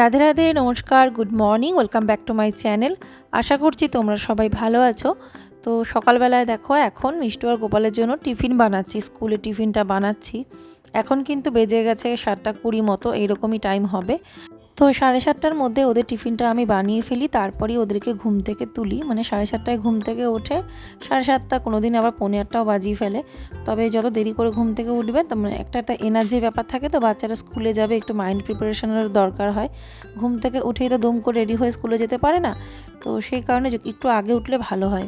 রাধে রাধে, নমস্কার good morning welcome back to my channel আশা করছি তোমরা সবাই ভালো আছো। তো সকালবেলায় দেখো, এখন মিষ্টু আর গোপালের জন্য টিফিন বানাচ্ছি, স্কুলে টিফিনটা বানাচ্ছি। এখন কিন্তু বেজে গেছে সাতটা কুড়ি মতো, এইরকমই টাইম হবে। তো সাড়ে সাতটার মধ্যে ওদের টিফিনটা আমি বানিয়ে ফেলি, তারপরেই ওদেরকে ঘুম থেকে তুলি। মানে সাড়ে সাতটায় ঘুম থেকে ওঠে, সাড়ে সাতটা কোনো দিন আবার পনেরো আটটাও বাজিয়ে ফেলে। তবে যত দেরি করে ঘুম থেকে উঠবে তো মানে একটা একটা এনার্জি ব্যাপার থাকে তো, বাচ্চারা স্কুলে যাবে, একটু মাইন্ড প্রিপারেশনের দরকার হয়। ঘুম থেকে উঠেই তো দম করে রেডি হয়ে স্কুলে যেতে পারে না, তো সেই কারণে একটু আগে উঠলে ভালো হয়।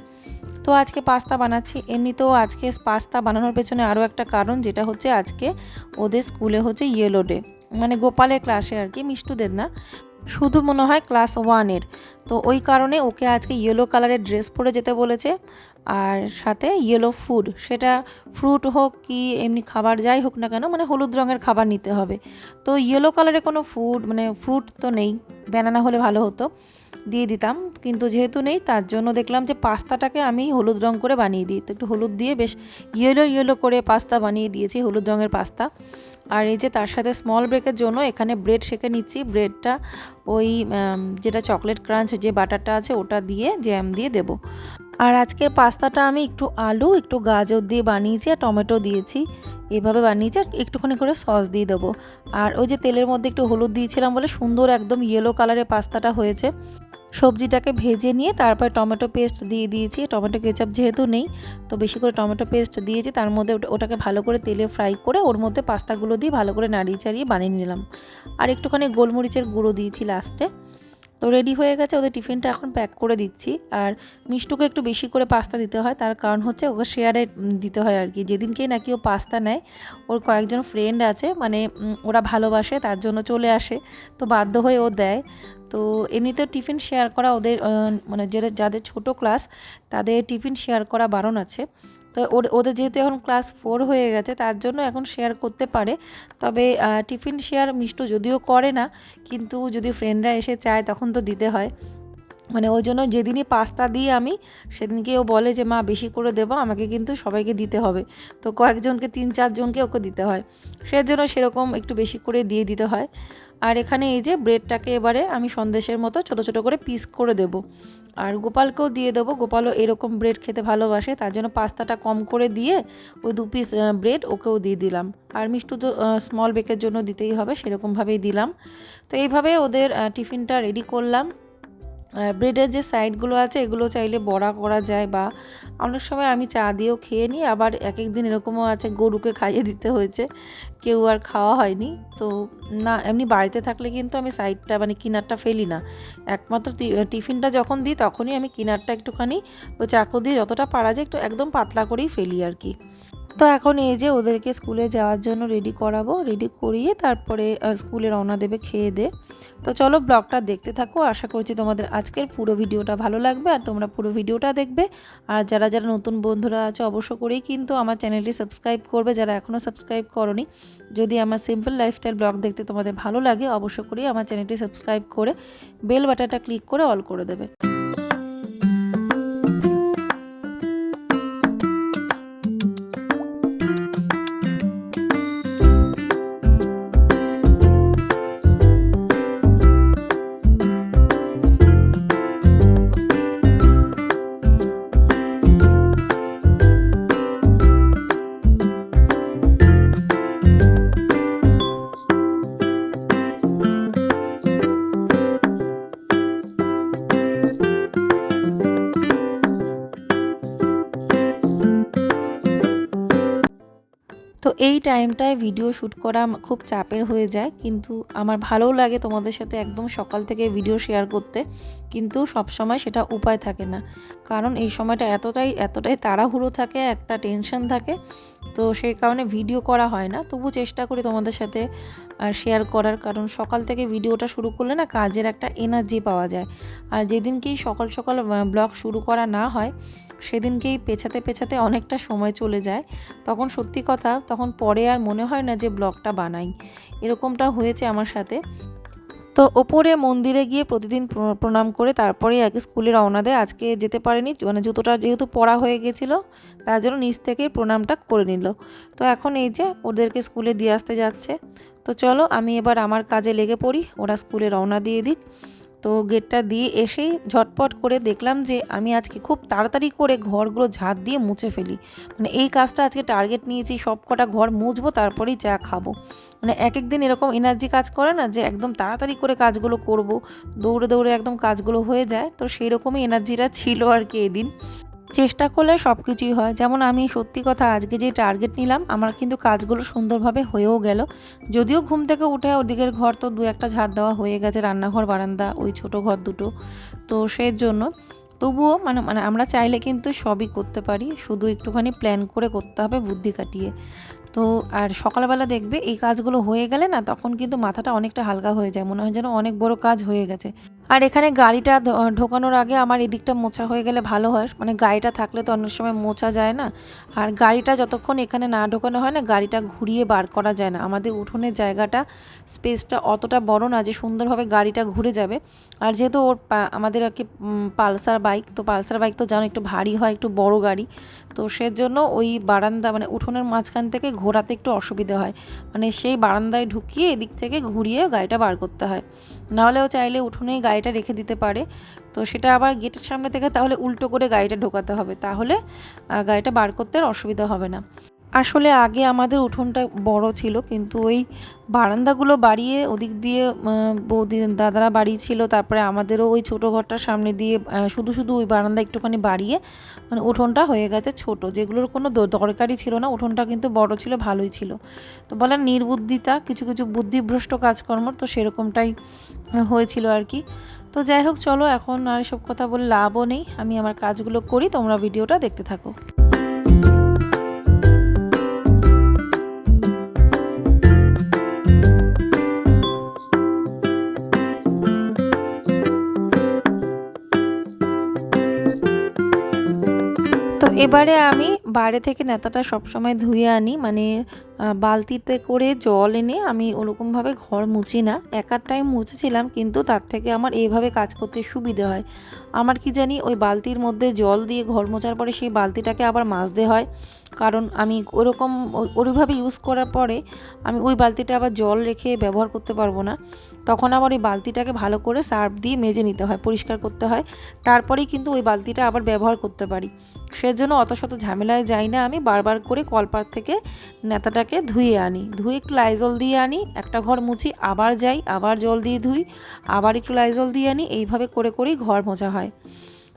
তো আজকে পাস্তা বানাচ্ছি। এমনিতেও আজকে পাস্তা বানানোর পেছনে আরও একটা কারণ, যেটা হচ্ছে আজকে ওদের স্কুলে হচ্ছে ইয়েলো ডে মানে গোপালের ক্লাসে আর কি, মিষ্টুদের না? শুধু মনে হয় ক্লাস ওয়ানের তো ওই কারণে ওকে আজকে ইয়েলো কালারের ড্রেস পরে যেতে বলেছে। আর সাথে ইয়েলো ফুড সেটা ফ্রুট হোক কি এমনি খাবার যাই হোক না কেন মানে হলুদ রঙের খাবার নিতে হবে। তো ইয়েলো কালারের কোনো ফুড মানে ফ্রুট তো নেই ব্যানানা হলে ভালো হতো, দিয়ে দিতাম, কিন্তু যেহেতু নেই, তার জন্য দেখলাম যে পাস্তাটাকে আমি হলুদ রং করে বানিয়ে দিই। তো একটু হলুদ দিয়ে বেশ ইয়েলো ইয়েলো করে পাস্তা বানিয়ে দিয়েছি, হলুদ রঙের পাস্তা। আর এই যে তার সাথে স্মল ব্রেকের জন্য এখানে ব্রেড সেঁকে নিচ্ছি ব্রেডটা ওই যেটা চকলেট ক্রাঞ্চ যে বাটারটা আছে, ওটা দিয়ে জ্যাম দিয়ে দেবো। আর আজকের পাস্তাটা আমি একটু আলু, একটু গাজর দিয়ে বানিয়েছি আর টমেটো দিয়েছি। এভাবে বানিয়েছি আর একটুখানি করে সস দিয়ে দেবো। আর ওই যে তেলের মধ্যে একটু হলুদ দিয়েছিলাম বলে সুন্দর একদম ইয়েলো কালারের পাস্তাটা হয়েছে। সবজিটাকে ভেজে নিয়ে তারপর টমেটো পেস্ট দিয়ে দিয়েছি। টমেটো কেচাপ যেহেতু নেই, তো বেশি করে টমেটো পেস্ট দিয়েছি। তার মধ্যে ওটাকে ভালো করে তেলে ফ্রাই করে ওর মধ্যে পাস্তাগুলো দিয়ে ভালো করে নাড়িয়ে চাড়িয়ে বানিয়ে নিলাম। আর একটুখানি গোলমরিচের গুঁড়ো দিয়েছি লাস্টে তো রেডি হয়ে গেছে, ওদের টিফিনটা এখন প্যাক করে দিচ্ছি। আর মিষ্টুকে একটু বেশি করে পাস্তা দিতে হয়, তার কারণ হচ্ছে ওকে শেয়ারে দিতে হয় আর কি। যেদিনকেই নাকি ও পাস্তা নেয়, ওর কয়েকজন ফ্রেন্ড আছে মানে ওরা ভালোবাসে, তার জন্য চলে আসে, তো বাধ্য হয়ে ও দেয়। তো এমনিতেও টিফিন শেয়ার করা ওদের মানে যাদের ছোটো ক্লাস তাদের টিফিন শেয়ার করা বারণ আছে। তো ওদের যেহেতু এখন ক্লাস ফোর হয়ে গেছে, তার জন্য এখন শেয়ার করতে পারে। তবে টিফিন শেয়ার মিষ্টু যদিও করে না, কিন্তু যদি ফ্রেন্ডরা এসে চায় তখন তো দিতে হয়। মানে ওই জন্য যেদিনই পাস্তা দিই আমি সেদিনকে ও বলে যে, মা, বেশি করে দেবো, আমাকে কিন্তু সবাইকে দিতে হবে। তো কয়েকজনকে, তিন চারজনকে ওকে দিতে হয়। সেজন্য সেরকম একটু বেশি করে দিয়ে দিতে হয়। আর এখানে এই যে ব্রেডটাকে এবারে আমি সন্দেশের মতো ছোট ছোট করে পিস করে দেব। আর গোপালকেও দিয়ে দেবো। গোপালও এরকম ব্রেড খেতে ভালোবাসে, তার জন্য পাস্তাটা কম করে দিয়ে ওই দু পিস ব্রেড ওকেও দিয়ে দিলাম। আর মিষ্টু তো স্মল বেকের জন্য দিতেই হবে, সেরকমভাবেই দিলাম। তো এইভাবে ওদের টিফিনটা রেডি করলাম। ব্রেডের যে সাইডগুলো আছে, এগুলো চাইলে বড়া করা যায় বা অনেক সময় আমি চা দিয়েও খেয়ে নিই, আবার এক এক দিন এরকমও আছে গরুকে খাইয়ে দিতে হয়েছে, কেউ আর খাওয়া হয়নি। তো না, এমনি বাড়িতে থাকলে কিন্তু আমি সাইডটা মানে কিনারটা ফেলি না। একমাত্র টিফিনটা যখন দিই, তখনই আমি কিনারটা একটুখানি ওই চাকু দিয়ে যতটা পারা যায় একটু একদম পাতলা করেই ফেলি আর কি। তো এখন এই যে ওদেরকে স্কুলে যাওয়ার জন্য রেডি করাবো রেডি করিয়ে তারপরে স্কুলে রওনা দেবে, খেয়ে দে। তো চলো ব্লগটা দেখতে থাকো, আশা করছি তোমাদের আজকের পুরো ভিডিওটা ভালো লাগবে আর তোমরা পুরো ভিডিওটা দেখবে। আর যারা যারা নতুন বন্ধুরা আছে, অবশ্য করেই কিন্তু আমার চ্যানেলটি সাবস্ক্রাইব করবে, যারা এখনও সাবস্ক্রাইব করনি, যদি আমার সিম্পল লাইফস্টাইল ব্লগ দেখতে তোমাদের ভালো লাগে, অবশ্য করেই আমার চ্যানেলটি সাবস্ক্রাইব করে বেল বাটাটা ক্লিক করে অল করে দেবে। এই টাইমটায় ভিডিও শ্যুট করা খুব চাপের হয়ে যায়। কিন্তু আমার ভালোও লাগে তোমাদের সাথে একদম সকাল থেকে ভিডিও শেয়ার করতে। কিন্তু সব সময় সেটা উপায় থাকে না। কারণ এই সময়টা এতটাই এতটাই তাড়াহুড়ো থাকে, একটা টেনশন থাকে তো সেই কারণে ভিডিও করা হয় না। তবু চেষ্টা করি তোমাদের সাথে শেয়ার করার। কারণ সকাল থেকে ভিডিওটা শুরু করলে না কাজের একটা এনার্জি পাওয়া যায়। আর যেদিনকেই সকাল সকাল ব্লগ শুরু করা না হয়, সেদিনকেই পেছাতে পেছাতে অনেকটা সময় চলে যায়। তখন সত্যি কথা, তখন পরে আর মনে হয় না যে ব্লগটা বানাই। এরকমটা হয়েছে আমার সাথে। তো ওপরে মন্দিরে গিয়ে প্রতিদিন প্রণাম করে তারপরে আগে স্কুলে রওনা দেয়। আজকে যেতে পারেনি মানে জুতোটা যেহেতু পড়া হয়ে গেছিল, তার জন্য নিচ থেকে প্রণামটা করে নিল। তো এখন এই যে ওদেরকে স্কুলে দিয়ে আসতে যাচ্ছে। তো চলো আমি এবার আমার কাজে লেগে পড়ি, ওরা স্কুলে রওনা দিয়ে দিক। তো গেটটা দিয়ে এসেই ঝটপট করে দেখলাম যে আমি আজকে খুব তাড়াতাড়ি করে ঘরগুলো ঝাঁট দিয়ে মুছে ফেলি। মানে এই কাজটা আজকে টার্গেট নিয়েছি, সব কটা ঘর মুছবো, তারপরেই চা খাব। মানে এক এক দিন এরকম এনার্জি কাজ করে না যে একদম তাড়াতাড়ি করে কাজগুলো করব, দৌড়ে দৌড়ে একদম কাজগুলো হয়ে যায়। তো সেই রকমই এনার্জিটা ছিল আর কি এদিন। চেষ্টা করলে সব কিছুই হয়। যেমন আমি সত্যি কথা আজকে যে টার্গেট নিলাম, আমার কিন্তু কাজগুলো সুন্দরভাবে হয়েও গেল। যদিও ঘুম থেকে উঠে ওদিকের ঘর তো দু একটা ঝাড় দেওয়া হয়ে গেছে, রান্নাঘর, বারান্দা, ওই ছোট ঘর দুটো। তো সেই জন্য তবুও মানে মানে আমরা চাইলে কিন্তু সবই করতে পারি। শুধু একটুখানি প্ল্যান করে করতে হবে বুদ্ধি কাটিয়ে। তো আর সকালবেলা দেখবে এই কাজগুলো হয়ে গেলে না, তখন কিন্তু মাথাটা অনেকটা হালকা হয়ে যায়। মনে হয় যেন অনেক বড় কাজ হয়ে গেছে। আর এখানে গাড়িটা ঢোকানোর আগে আমার এদিকটা মোছা হয়ে গেলে ভালো হয়। মানে গাড়িটা থাকলে তো অনেক সময় মোছা যায় না। আর গাড়িটা যতক্ষণ এখানে না ঢোকানো হয় না, গাড়িটা ঘুরিয়ে বার করা যায় না। আমাদের উঠোনের জায়গাটা, স্পেসটা অতটা বড় না যে সুন্দরভাবে গাড়িটা ঘুরে যাবে। আর যেহেতু ওর আমাদের আর কি পালসার বাইক, তো পালসার বাইক তো জানো একটু ভারী হয়, একটু বড় গাড়ি। তো সেজন্য ওই বারান্দা মানে উঠোনের মাঝখান থেকে ঘোরাতে একটু অসুবিধা হয়। মানে সেই বারান্দায় ঢুকিয়ে এদিক থেকে ঘুরিয়ে গাড়িটা বার করতে হয়। নাহলেও চাইলে উঠোনেই গাড়িটা রেখে দিতে পারে। তো সেটা আবার গেটের সামনে থেকে তাহলে উল্টো করে গাড়িটা ঢোকাতে হবে। তাহলে গাড়িটা বার করতে অসুবিধা হবে না। আসলে আগে আমাদের উঠোনটা বড় ছিল, কিন্তু ওই বারান্দাগুলো বাড়িয়ে ওদিক দিয়ে বৌদি দাদারা বাড়িয়েছিল তারপরে আমাদেরও ওই ছোটো ঘরটার সামনে দিয়ে শুধু শুধু ওই বারান্দা একটুখানি বাড়িয়ে মানে উঠোনটা হয়ে গেছে ছোট। যেগুলোর কোনো দরকারই ছিল না, উঠোনটা কিন্তু বড় ছিল, ভালোই ছিল। তো বলেন নির্বুদ্ধিতা, কিছু কিছু বুদ্ধিভ্রষ্ট কাজকর্ম, তো সেরকমটাই হয়েছিল আর কি। তো যাই হোক, চলো, এখন আর সব কথা বলে লাভও নেই। আমি আমার কাজগুলো করি, তোমরা ভিডিওটা দেখতে থাকো। এবারে আমি বাইরে থেকে নেতাটা সবসময় ধুয়ে আনি মানে বালতিতে করে জল এনে আমি ওরকমভাবে ঘর মুছি না। একার টাইম মুছেছিলাম, কিন্তু তার থেকে আমার এইভাবে কাজ করতে সুবিধে হয়। আমার কি জানি, ওই বালতির মধ্যে জল দিয়ে ঘর মোছার পরে সেই বালতিটাকে আবার মাজতে হয়। কারণ আমি ওরকম ওইভাবে ইউজ করার পরে আমি ওই বালতিটা আবার জল রেখে ব্যবহার করতে পারব না। তখন আবার ওই বালতিটাকে ভালো করে সার্ফ দিয়ে মেজে নিতে হয়, পরিষ্কার করতে হয়। তারপরেই কিন্তু ওই বালতিটা আবার ব্যবহার করতে পারি। সেজন্য অত শত ঝামেলায় যাই না আমি, বারবার করে কলপার থেকে নেতাটাকে ধুয়ে আনি। ধুয়ে একটু লাইজল দিয়ে আনি, একটা ঘর মুছি, আবার যাই, আবার জল দিয়ে ধুই, আবার একটু লাইজল দিয়ে আনি, এইভাবে করে করেই ঘর মোছা হয়।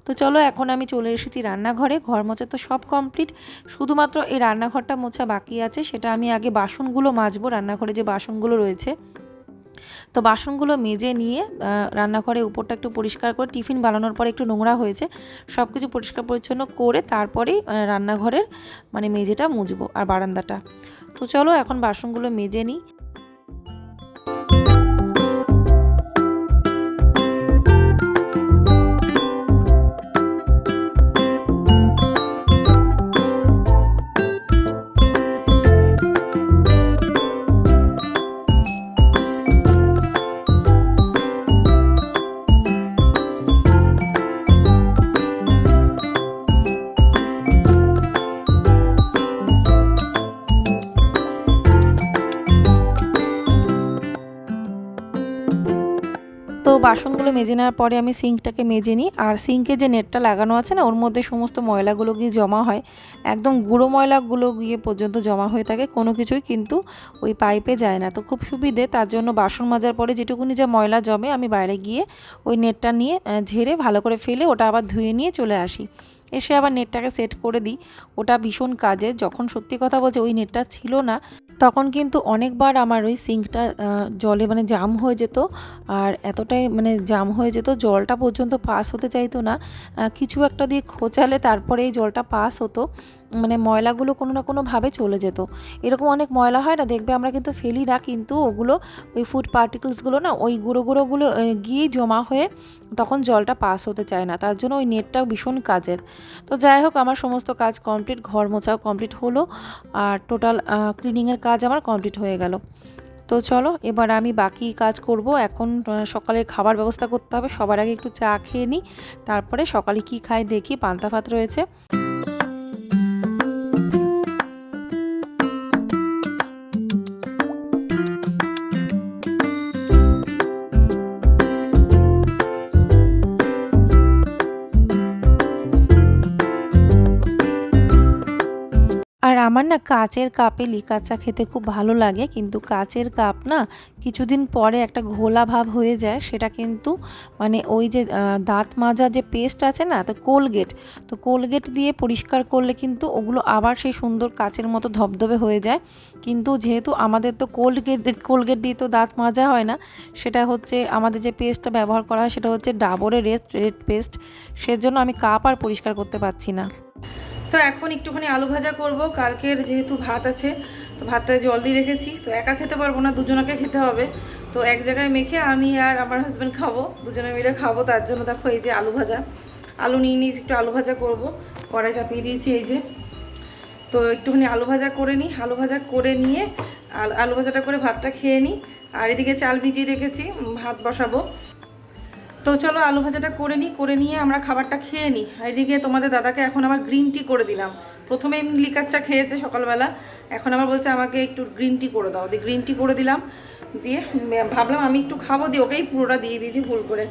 তো চলো এখন আমি চলে এসেছি রান্নাঘরে, ঘর মোছা তো সব কমপ্লিট। শুধুমাত্র এই রান্নাঘরটা মোছা বাকি আছে, সেটা আমি আগে বাসনগুলো মাজবো, রান্নাঘরে যে বাসনগুলো রয়েছে। তো বাসনগুলো মেজে নিয়ে রান্নাঘরে উপরটা একটু পরিষ্কার করে, টিফিন বানানোর পরে একটু নোংরা হয়েছে সব কিছু পরিষ্কার পরিচ্ছন্ন করে তারপরেই রান্নাঘরের মানে মেঝেটা মুজবো আর বারান্দাটা। তো চলো এখন বাসনগুলো মেজে নিই। বাসনগুলো মেজে নেওয়ার পরে আমি সিঙ্কটাকে মেজে নিই। আর সিঙ্কে যে নেটটা লাগানো আছে না, ওর মধ্যে সমস্ত ময়লাগুলো গিয়ে জমা হয়। একদম গুঁড়ো ময়লাগুলো গিয়ে পর্যন্ত জমা হয়ে থাকে, কোনো কিছুই কিন্তু ওই পাইপে যায় না। তো খুব সুবিধে, তার জন্য বাসন মাজার পরে যেটুকুনি যে ময়লা জমে, আমি বাইরে গিয়ে ওই নেটটা নিয়ে ঝেড়ে ভালো করে ফেলে ওটা আবার ধুয়ে নিয়ে চলে আসি। এসে আবার নেটটাকে সেট করে দিই। ওটা ভীষণ কাজে যখন সত্যি কথা বলছে ওই নেটটা ছিল না। তখন কিন্তু অনেকবার আমার ওই সিঙ্কটা জলে মানে জাম হয়ে যেত। আর এতটাই মানে জাম হয়ে যেত, জলটা পর্যন্ত পাস হতে চাইতো না। কিছু একটা দিয়ে খোঁচালে তারপরে এই জলটা পাস হতো। মানে ময়লাগুলো কোনো না কোনোভাবে চলে যেত। এরকম অনেক ময়লা হয় না? দেখবে আমরা কিন্তু ফেলি না, কিন্তু ওগুলো ওই ফুড পার্টিকেলসগুলো না, ওই গুঁড়ো গুঁড়োগুলো গিয়ে জমা হয়ে তখন জলটা পাস হতে চায় না। তার জন্য ওই নেটটাও ভীষণ কাজের। তো যাই হোক, আমার সমস্ত কাজ কমপ্লিট ঘর মোছাও কমপ্লিট হলো আর টোটাল ক্লিনিংয়ের কাজ আমার কমপ্লিট হয়ে গেল। তো চলো, এবার আমি বাকি কাজ করব। এখন সকালের খাবার ব্যবস্থা করতে হবে। সবার আগে একটু চা খেয়ে নিই তারপরে সকালে কি খাই দেখি। পান্তা ভাত রয়েছে। আমার না কাচের কাপে লিকার চা খেতে খুব ভালো লাগে, কিন্তু কাচের কাপ না কিছুদিন পরে একটা ঘোলা ভাব হয়ে যায়, সেটা কিন্তু মানে ওই যে দাঁত মাজা যে পেস্ট আছে না, তো কোলগেট তো কোলগেট দিয়ে পরিষ্কার করলে কিন্তু ওগুলো আবার সেই সুন্দর কাচের মতো ধবধবে হয়ে যায়। কিন্তু যেহেতু আমাদের তো কোলগেট কোলগেট দিয়ে তো দাঁত মাজা হয় না, সেটা হচ্ছে আমাদের যে পেস্টটা ব্যবহার করা হয়, সেটা হচ্ছে ডাবরের রেড রেড পেস্ট সেজন্য আমি কাপ আর পরিষ্কার করতে পারছি না। তো এখন একটুখানি আলু ভাজা করব। কালকের যেহেতু ভাত আছে, তো ভাতটা জল দিয়ে রেখেছি। তো একা খেতে পারব না, দুজনকে খেতে হবে। তো এক জায়গায় মেখে আমি আর আমার হাজব্যান্ড খাব, দুজনে মিলে খাব। তার জন্য দেখো এই যে আলু ভাজা। আলু নিয়ে নিয়েছি একটু আলু ভাজা করব। কড়াই চাপিয়ে দিয়েছি এই যে। তো একটুখানি আলু ভাজা করে নিই। আলু ভাজা করে নিয়ে আলু ভাজাটা করে ভাতটা খেয়ে নিই। আর এদিকে চাল ভিজিয়ে রেখেছি, ভাত বসাবো। তো চলো আলু ভাজাটা করে নিই, করে নিয়ে আমরা খাবারটা খেয়ে নিই। এদিকে তোমাদের দাদাকে এখন আবার গ্রিন টি করে দিলাম। প্রথমে এমনি লিকার চা খেয়েছে সকালবেলা, এখন আবার বলছে আমাকে একটু গ্রিন টি করে দাও। দিয়ে গ্রিন টি করে দিলাম, দিয়ে ভাবলাম আমি একটু খাব, দিয়ে ওকেই পুরোটা দিয়ে দিয়েছি ভুল করে।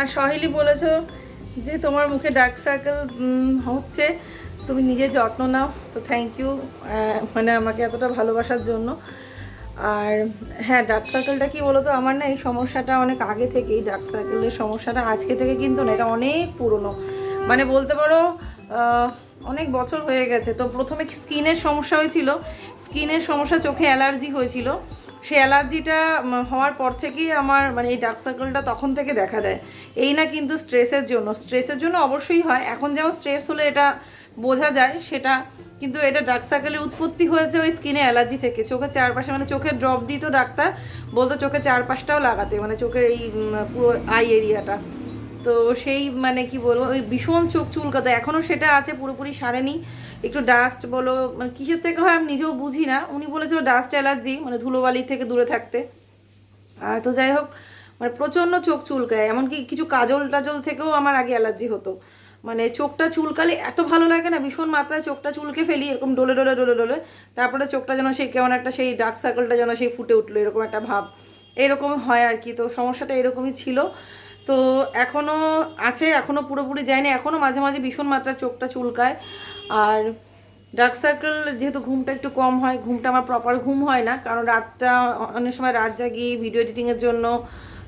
আর সহেলি বলেছ যে তোমার মুখে ডার্ক সার্কেল হচ্ছে। তুমি নিজে যত্ন নাও, তো থ্যাংক ইউ মানে আমাকে এতটা ভালোবাসার জন্য। আর হ্যাঁ ডার্ক সার্কেলটা কী বলো তো আমার না এই সমস্যাটা অনেক আগে থেকেই ডার্ক সার্কেলের সমস্যাটা আজকে থেকে কিন্তু না, এটা অনেক পুরনো। মানে বলতে পারো অনেক বছর হয়ে গেছে। তো প্রথমে স্কিনের সমস্যা হয়েছিল? স্কিনের সমস্যা চোখে অ্যালার্জি হয়েছিল। সেই অ্যালার্জিটা হওয়ার পর থেকেই আমার মানে এই ডার্ক সার্কেলটা তখন থেকে দেখা দেয়। এই না কিন্তু স্ট্রেসের জন্য স্ট্রেসের জন্য অবশ্যই হয়। এখন যেমন স্ট্রেস হলে এটা বোঝা যায়, সেটা কিন্তু এটা ডার্ক সার্কেলের উৎপত্তি হয়েছে ওই স্কিনে অ্যালার্জি থেকে। চোখের চারপাশে মানে চোখের ড্রপ দিত ডাক্তার, বলতো চোখের চারপাশটাও লাগাতে মানে চোখের এই পুরো আই এরিয়াটা। তো সেই মানে কি বলব, ওই ভীষণ চোখ চুলকাতে এখনও সেটা আছে, পুরোপুরি সারেনি। একটু ডাস্ট বলো মানে কিসের থেকে হয় আমি নিজেও বুঝি না। উনি বলেছিল ডাস্ট অ্যালার্জি মানে ধুলোবালি থেকে দূরে থাকতে। আর তো যাই হোক মানে প্রচণ্ড চোখ চুলকায়, এমনকি কিছু কাজল টাজল থেকেও আমার আগে অ্যালার্জি হতো। মানে চোখটা চুলকালে এত ভালো লাগে না, ভীষণ মাত্রায় চোখটা চুলকে ফেলি, এরকম ডোলে ডলে ডলে ডোলে। তারপরে চোখটা যেন সেই কেমন একটা সেই ডার্ক সার্কেলটা যেন সেই ফুটে উঠল, এরকম একটা ভাব। এরকম হয় আর কি, তো সমস্যাটা এরকমই ছিল। তো এখনও আছে এখনও পুরোপুরি যায়নি। এখনও মাঝে মাঝে ভীষণ মাত্রায় চোখটা চুলকায়। আর ডার্ক সার্কেল যেহেতু ঘুমটা একটু কম হয়, ঘুমটা আমার প্রপার ঘুম হয় না, কারণ রাতটা অনেক সময় রাত জাগি ভিডিও এডিটিংয়ের জন্য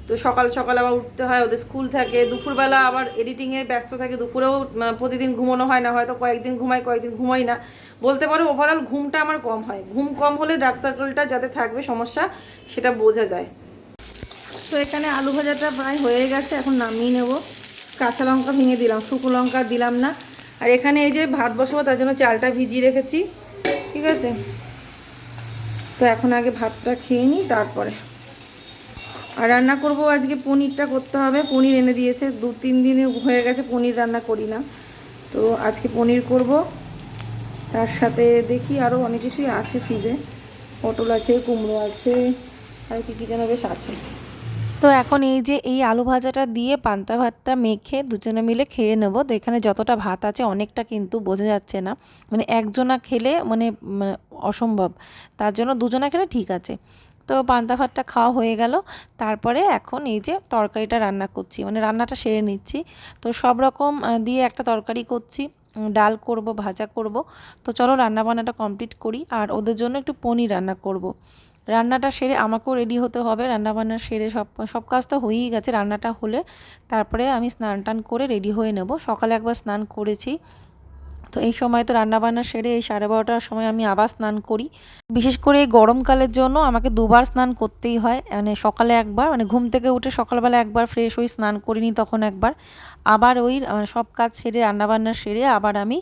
তো সকাল সকাল আবার উঠতে হয়, ওদের স্কুল থাকে। দুপুরবেলা আবার এডিটিংয়ে ব্যস্ত থাকে, দুপুরেও প্রতিদিন ঘুমানো হয় না, হয়তো কয়েকদিন ঘুমাই কয়েকদিন ঘুমাই না। বলতে পারো ওভারঅল ঘুমটা আমার কম হয়। ঘুম কম হলে ডার্ক সার্কেলটা যাতে থাকবে, সমস্যা সেটা বোঝা যায়। তো এখানে আলু ভাজাটা প্রায় হয়ে গেছে, এখন নামিয়ে নেব। কাঁচা লঙ্কা ভেঙে দিলাম, শুকনো লঙ্কা দিলাম না। আর এখানে এই যে ভাত বসাবো, তার জন্য চালটা ভিজিয়ে রেখেছি, ঠিক আছে? তো এখন আগে ভাতটা খেয়ে নিই, তারপরে। আর রান্না করব, আজকে পনিরটা করতে হবে। পনির এনে দিয়েছে, দু তিন দিনে হয়ে গেছে পনির রান্না করি না। তো আজকে পনির করব। তার সাথে দেখি আরও অনেক কিছুই আছে ফ্রিজে। পটল আছে, কুমড়ো আছে, আর কি কী যেন বেশ আছে। তো এখন এই যে এই আলু ভাজাটা দিয়ে পান্তা ভাতটা মেখে দুজনে মিলে খেয়ে নেব। তো এখানে যতটা ভাত আছে অনেকটা কিন্তু বোঝা যাচ্ছে না। মানে একজনা খেলে মানে মানে অসম্ভব। তার জন্য দুজনা খেলে ঠিক আছে। তো পান্তা ভাতটা খাওয়া হয়ে গেল। তারপরে এখন এই যে তরকারিটা রান্না করছি। মানে রান্নাটা সেরে নিচ্ছি। তো সব রকম দিয়ে একটা তরকারি করছি। ডাল করব, ভাজা করব। তো চলো রান্না বান্নাটা কমপ্লিট করি। আর ওদের জন্য একটু পনির রান্না করব। রান্নাটা সেরে আমাকেও রেডি হতে হবে। রান্নাবান্না সেরে সব সব কাজ তো হয়েই গেছে। রান্নাটা হলে তারপরে আমি স্নান টান করে রেডি হয়ে নেব। সকালে একবার স্নান করেছি। তো এই সময় তো রান্নাবান্না সেরে এই সাড়ে বারোটার সময় আমি আবার স্নান করি। বিশেষ করে এই গরমকালের জন্য আমাকে দুবার স্নান করতেই হয়। মানে সকালে একবার মানে ঘুম থেকে উঠে সকালবেলা একবার ফ্রেশ হয়ে স্নান করিনি তখন একবার। আবার ওই মানে সব কাজ সেরে, রান্নাবান্না সেরে আবার আমি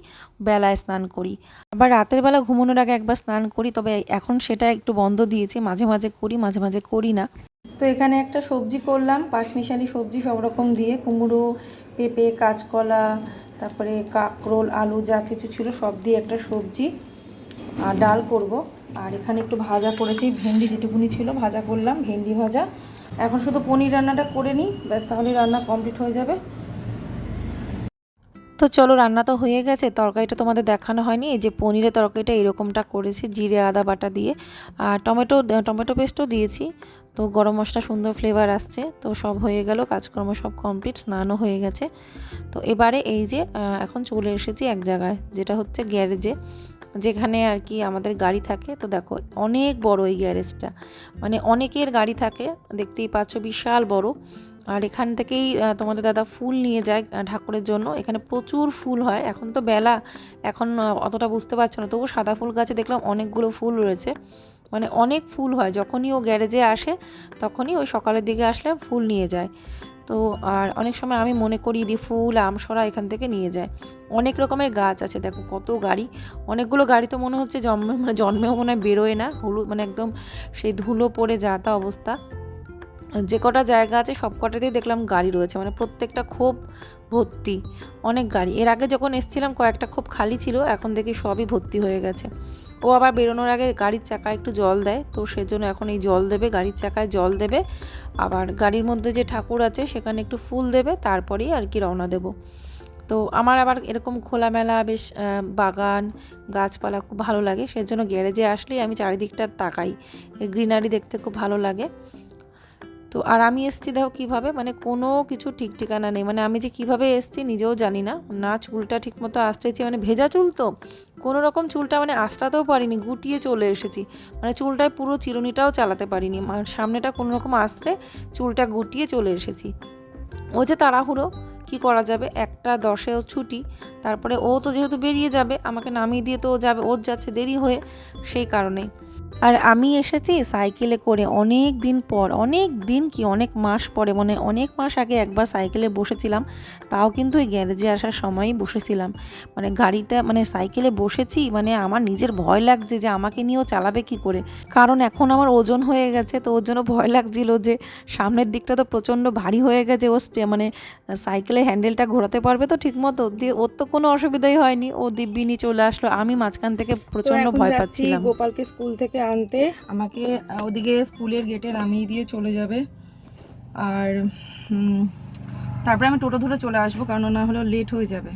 বেলায় স্নান করি। আবার রাতের বেলা ঘুমানোর আগে একবার স্নান করি, তবে এখন সেটা একটু বন্ধ দিয়েছি, মাঝে মাঝে করি, মাঝে মাঝে করি না। তো এখানে একটা সবজি করলাম, পাঁচমিশালি সবজি সব রকম দিয়ে, কুমড়ো, পেঁপে, কাঁচকলা, তারপরে কাঁকরোল, আলু যা কিছু ছিল সব দিয়ে একটা সবজি আর ডাল করব। আর এখানে একটু ভাজা করেছি, ভেন্ডি যেটুকুনি ছিল ভাজা করলাম, ভেন্ডি ভাজা। এখন শুধু পনির রান্নাটা করে নিই, ব্যাস তাহলে রান্না কমপ্লিট হয়ে যাবে। তো চলো রান্না তো হয়ে গেছে, তরকারিটা তোমাদের দেখানো হয়নি। এই যে পনিরের তরকারিটা এরকমটা করেছি, জিরে, আদা, বাটা দিয়ে। আর টমেটো টমেটো পেস্টও দিয়েছি। তো গরম মশলা, সুন্দর ফ্লেভার আসছে। তো সব হয়ে গেল, কাজকর্ম সব কমপ্লিট স্নানও হয়ে গেছে। তো এবারে এই যে এখন চলে এসেছি এক জায়গায়, যেটা হচ্ছে গ্যারেজে। যেখানে আর কি আমাদের গাড়ি থাকে। তো দেখো, অনেক বড় এই গ্যারেজটা। মানে অনেকের গাড়ি থাকে, দেখতেই পাচ্ছ বিশাল বড়। আর এখান থেকেই তোমাদের দাদা ফুল নিয়ে যায় ঠাকুরের জন্য। এখানে প্রচুর ফুল হয়। এখন তো বেলা। এখন অতটা বুঝতে পারছ না। তবু সাদা ফুল গাছে দেখলাম অনেকগুলো ফুল রয়েছে। মানে অনেক ফুল হয়। যখনই ও গ্যারেজে আসে, তখনই ওই সকালের দিকে আসলে ফুল নিয়ে যায়। তো, আর অনেক সময় আমি মনে করি দি ফুল আমসরা এখান থেকে নিয়ে যায়। অনেক রকমের গাছ আছে। দেখো কত গাড়ি। অনেকগুলো গাড়ি তো মনে হচ্ছে জন্মে মানে জন্মেও মনে হয় বেরোয় না। হলুদ মানে একদম সেই ধুলো পড়ে যা তা অবস্থা। যে কটা জায়গা আছে সব কটাতেই দেখলাম গাড়ি রয়েছে মানে প্রত্যেকটা খুব ভর্তি, অনেক গাড়ি। এর আগে যখন এসছিলাম, কয়েকটা খুব খালি ছিল, এখন দেখি সবই ভর্তি হয়ে গেছে। ও আবার বেরোনোর আগে গাড়ির চাকায় একটু জল দেয়, তো সেজন্য এখন এই জল দেবে, গাড়ির চাকায় জল দেবে। আবার গাড়ির মধ্যে যে ঠাকুর আছে, সেখানে একটু ফুল দেবে, তারপরেই আর কি রওনা দেব। তো আমার আবার এরকম খোলামেলা বেশ বাগান, গাছপালা খুব ভালো লাগে সেজন্য গ্যারেজে আসলেই আমি চারিদিকটা তাকাই। গ্রিনারি দেখতে খুব ভালো লাগে। তো আর আমি এসছি দেখো কীভাবে? মানে কোনো কিছু ঠিক ঠিকানা নেই। মানে আমি যে কীভাবে এসছি নিজেও জানি না। না, চুলটা ঠিকমতো আসতেছি মানে ভেজা চুল তো। কোনো রকম চুলটা মানে আঁচড়াতেও পারিনি, গুটিয়ে চলে এসেছি। মানে চুলটায় পুরো চিরুনিটাও চালাতে পারিনি। মানে সামনেটা কোনো রকম আসলে চুলটা গুটিয়ে চলে এসেছি। ও যে তাড়াহুড়ো, কি করা যাবে? একটা দশেও ছুটি। তারপরে ও তো যেহেতু বেরিয়ে যাবে, আমাকে নামিয়ে দিয়ে তো ও যাবে। ওর যাচ্ছে দেরি হয়ে সেই কারণেই। আর আমি এসেছি সাইকেলে করে অনেক দিন পর অনেক দিন কি অনেক মাস পরে মানে অনেক মাস আগে একবার সাইকেলে বসেছিলাম তাও কিন্তু এই গ্যারেজে আসার সময়ই বসেছিলাম। মানে গাড়িটা মানে সাইকেলে বসেছি মানে আমার নিজের ভয় লাগছে যে আমাকে নিয়েও চালাবে কি করে? কারণ এখন আমার ওজন হয়ে গেছে তো ওর জন্য ভয় লাগছিল যে সামনের দিকটা তো প্রচণ্ড ভারী হয়ে গেছে ও স্টে মানে সাইকেলের হ্যান্ডেলটা ঘোরাতে পারবে তো ঠিক মতো দিয়ে ওর তো কোনো অসুবিধাই হয়নি ও দিব্যিনি চলে আসলো আমি মাঝখান থেকে প্রচণ্ড ভয় পাচ্ছিলাম। গোপালকে স্কুল থেকে আনতে আমাকে ওদিকে স্কুলের গেটে নামিয়ে দিয়ে চলে যাবে। আর তারপরে আমি টোটো ধরে চলে আসব, কারণ না হলে লেট হয়ে যাবে।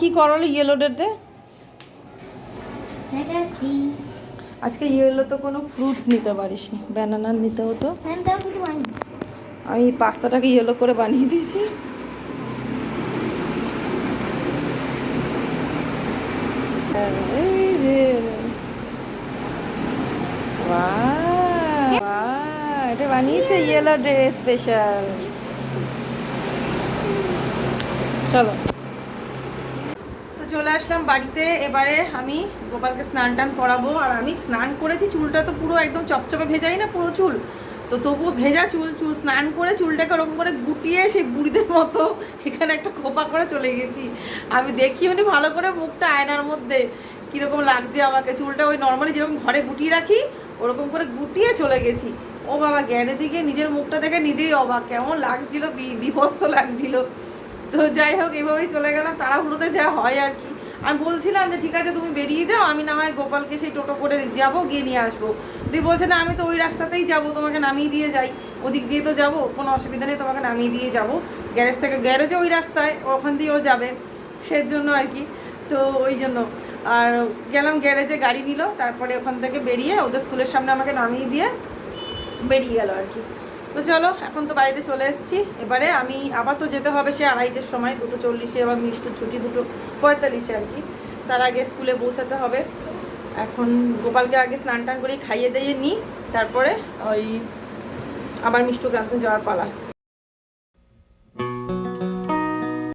কি করালো দে দেখাচ্ছি আজকে ইয়েলো তো কোনো ফ্রুট নিতে পারিস নি ব্যানানা নিতে হতো আমি পাস্তাটাকে ইয়েলো করে বানিয়ে দিয়েছি। এটা বানিয়েছে ইয়েলো ডে স্পেশাল চলো। চলে আসলাম বাড়িতে। এবারে আমি গোপালকে স্নান টান করাবো। আর আমি স্নান করেছি, চুলটা তো পুরো একদম চপচপে ভেজাই না, পুরো চুল। তো তবুও ভেজা চুল চুল স্নান করে চুলটাকে ওরকম করে গুটিয়ে সেই বুড়িদের মতো এখানে একটা খোপা করে চলে গেছি। আমি দেখি মানে ভালো করে মুখটা আয়নার মধ্যে কীরকম লাগছে আমাকে। চুলটা ওই নর্মালি যেরকম ঘরে গুটিয়ে রাখি, ওরকম করে গুটিয়ে চলে গেছি। ও বাবা, গ্যারেজে গিয়ে নিজের মুখটা দেখে নিজেই অবাক। কেমন লাগছিল বিভৎস লাগছিল। তো যাই হোক, এভাবেই চলে গেলাম। তাড়াহুড়োতে যা হয় আর কি। আমি বলছিলাম যে, ঠিক আছে, তুমি বেরিয়ে যাও। আমি না হয় গোপালকে সেই টোটো করে যাব, গিয়ে নিয়ে আসব। দিয়ে বলছে, না, আমি তো ওই রাস্তাতেই যাব, তোমাকে নামিয়ে দিয়ে যাই। ওদিক দিয়ে তো যাব, কোনো অসুবিধা নেই, তোমাকে নামিয়ে দিয়ে যাব। গ্যারেজ থেকে গ্যারেজে ওই রাস্তায়, ওখান দিয়েও যাবে। সেজন্য আর কি। তো ওই জন্য। আর গেলাম গ্যারেজে, গাড়ি নিল। তারপরে ওখান থেকে বেরিয়ে ওদের স্কুলের সামনে আমাকে নামিয়ে দিয়ে বেরিয়ে গেল আর কি। তো চলো, এখন তো বাড়িতে চলে এসেছি। এবারে আমি আবার তো যেতে হবে সে আড়াইটের সময়, দুটো চল্লিশে আবার মিষ্টুর ছুটি, দুটো পঁয়তাল্লিশে আর কি। তার আগে স্কুলে পৌঁছাতে হবে। এখন গোপালকে আগে স্নান টান করে খাইয়ে দিয়ে নিই তারপরে ওই আবার মিষ্টুকে আনতে যাওয়ার পালা।